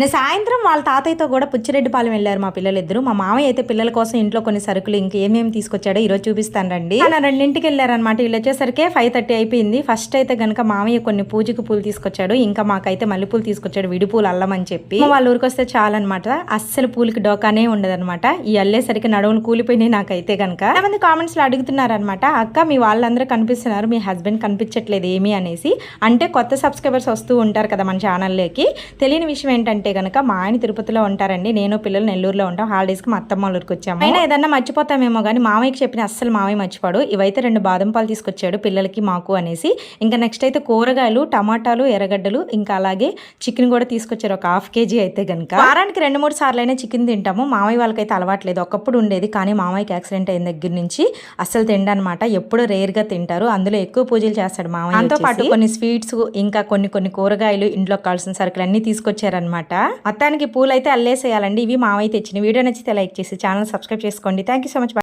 నేను సాయంత్రం వాళ్ళ తాతయ్యతో కూడా పుచ్చిరెడ్డిపాలెం వెళ్ళారు మా పిల్లలిద్దరు. మా మామయ్య అయితే పిల్లల కోసం ఇంట్లో కొన్ని సరుకులు ఇంకేమేమి తీసుకొచ్చాడో ఈరోజు చూపిస్తాను రండి. నా రెండింటికి వెళ్ళారనమాట వీళ్ళు వచ్చేసరికి ఫైవ్ థర్టీ అయిపోయింది. ఫస్ట్ అయితే గనక మామయ్య కొన్ని పూజకి పూలు తీసుకొచ్చాడు. ఇంకా మాకైతే మల్లెపూలు తీసుకొచ్చాడు. విడి పూలు అల్లమని చెప్పి. వాళ్ళ ఊరికి వస్తే చాలన్నమాట. అస్సలు పూలకి డోకానే ఉండదన్నమాట. ఈ అల్లేసరికి నడువులు కూలిపోయినాయి నాకైతే గనక. మంది కామెంట్స్లో అడుగుతున్నారనమాట అక్క మీ వాళ్ళందరూ కనిపిస్తున్నారు. మీ హస్బెండ్ కనిపించట్లేదు ఏమి అనేసి. అంటే కొత్త సబ్స్క్రైబర్స్ వస్తూ ఉంటారు కదా మన ఛానల్లోకి తెలియని విషయం ఏంటంటే గనక మా ఆయన తిరుపతిలో ఉంటారండి. నేను పిల్లలు నెల్లూరులో ఉంటాం. హాలిడేస్కి మా అత్తమ్మ ఊరికి వచ్చాము. అయినా ఏదన్నా మర్చిపోతామేమో కానీ మామయ్యకి చెప్పిన అస్సలు మామయ్య మర్చిపోడు. ఇవైతే రెండు బాదం పాలు తీసుకొచ్చాడు పిల్లలకి మాకు అనేసి. ఇంకా నెక్స్ట్ అయితే కూరగాయలు టమాటాలు ఎర్రగడ్డలు ఇంకా అలాగే చికెన్ కూడా తీసుకొచ్చారు. ఒక హాఫ్ కేజీ అయితే గనుక. వారానికి రెండు మూడు సార్లు అయినా చికెన్ తింటాము. మామయ్య వాళ్ళకైతే అలవాట్లేదు ఒకప్పుడు ఉండేది. కానీ మామయ్యకి యాక్సిడెంట్ అయిన దగ్గర నుంచి అస్సలు ఎప్పుడు రేర్గా తింటారు. అందులో ఎక్కువ పూజలు చేస్తాడు మామయ్య దాంతో పాటు కొన్ని స్వీట్స్ ఇంకా కొన్ని కొన్ని కూరగాయలు ఇంట్లో కావాల్సిన సరుకులు అన్ని తీసుకొచ్చారనమాట. మొత్తానికి పూలు అయితే అల్లేసేయాలండి. ఇవి మావైతే తెచ్చిన. వీడియో నచ్చితే లైక్ చేసి ఛానల్ సబ్స్క్రైబ్ చేసుకోండి. Thank you so much